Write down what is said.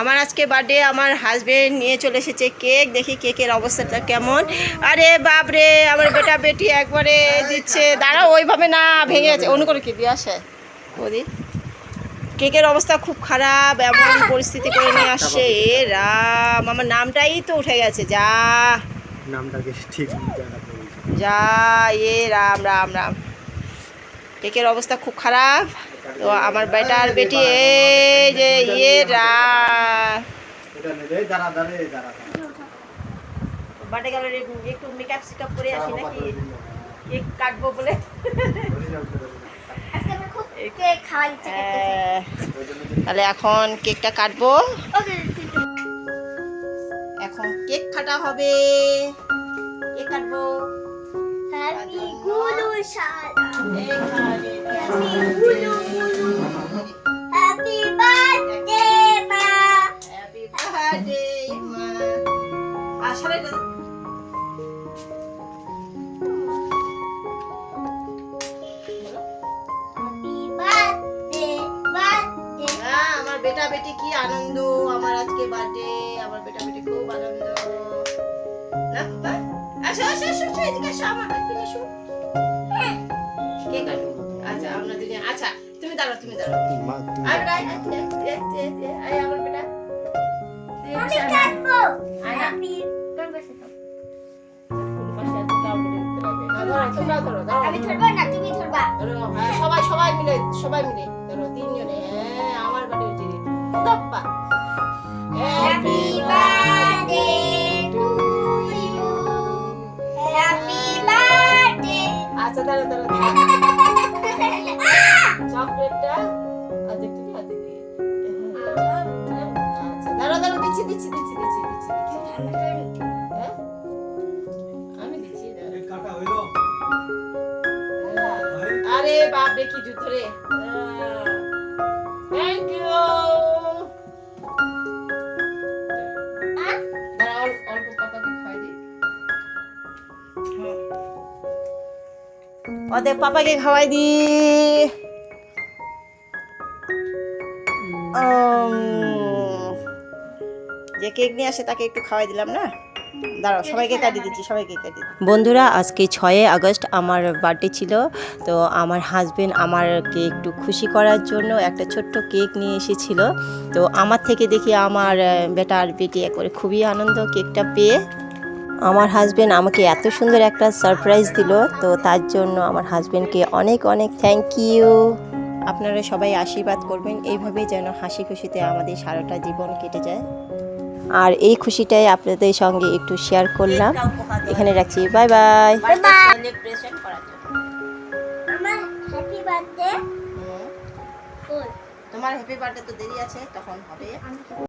আমার আজকে বার্থডে আমার হাজবেন্ড নিয়ে চলে এসেছে কেক দেখি কেকের অবস্থাটা কেমন। আরে বাপরে আমার বেটা বেটি একবারে দিচ্ছে। দাঁড়া ওইভাবে না ভেঙে যাচ্ছে অন্য করে কি দিয়ে আসে? ওদি কেকের অবস্থা খুব খারাপ এমন পরিস্থিতি করে নিয়ে আসছে এ রাম আমার নামটাই তো উঠে গেছে যা। নামটাকে ঠিক যা এ রাম রাম রাম। কেকের অবস্থা খুব খারাপ। তো আমার বেটার বেটি এই যে ইয়ে রা এটা নেবে দাঁড়া দাঁড়া এই দাঁড়া বার্থডে গেল একটু মেকআপ সেকআপ করে আসি নাকি কেক কাটবো বলে। তাহলে এখন কেকটা কাটবো। এখন কেক কাটা হবে। কেক কাটবো। হ্যাপি গুলু শালা বার্থডে মা। আমার বেটা বেটি কি আনন্দ? আমার আজকে বার্থডে আমার বেটা বেটি খুব আনন্দ। না বাবা? আসো আসো আসো আসো, এদিকে আসো আমার আসো। কে আচ্ছা আমরা দুজন। আচ্ছা তুমি দাঁড়াও তুমি দাঁড়াও। আর আমার বেটা। আমি কাটবো। কোন তো। আমি ধরবো না তুমি ধরবা। হ্যাঁ, সবাই সবাই মিলে সবাই মিলে। ধরো তিনজনে। হ্যাঁ আমার বাড়ি উঠে দপ্পা happy birthday to you happy birthday আচ্ছা দাঁড়া দাঁড়া আরে বাপ রে কি জুতো রে। থ্যাংক ইউ ওদের পাপাকে খাওয়াই দি। যে কেক নিয়ে আসে তাকে একটু খাওয়াই দিলাম না? দাঁড়াও, সবাইকে কাটিয়ে দিচ্ছি, সবাইকে বন্ধুরা, আজকে ছয় আগস্ট, আমার বার্থডে ছিল, তো আমার হাজবেন্ড আমারকে একটু খুশি করার জন্য একটা ছোট্ট কেক নিয়ে এসেছিল। তো আমার থেকে দেখি আমার বেটা আর বেটি একবারে খুবই আনন্দ কেকটা পেয়ে। আমার হাজবেন্ড আমাকে এত সুন্দর একটা সারপ্রাইজ দিল, তো তার জন্য আমার হাজবেন্ডকে অনেক অনেক থ্যাংক ইউ আপনারা সবাই আশীর্বাদ করবেন, এইভাবেই যেন হাসি খুশিতে আমাদের সারাটা জীবন কেটে যায়। আর এই খুশিটাই আপনাদের সঙ্গে একটু শেয়ার করলাম। এখানে রাখছি। বাই বাই তোমার হ্যাপি বার্থডে তো দেরি আছে তখন হবে।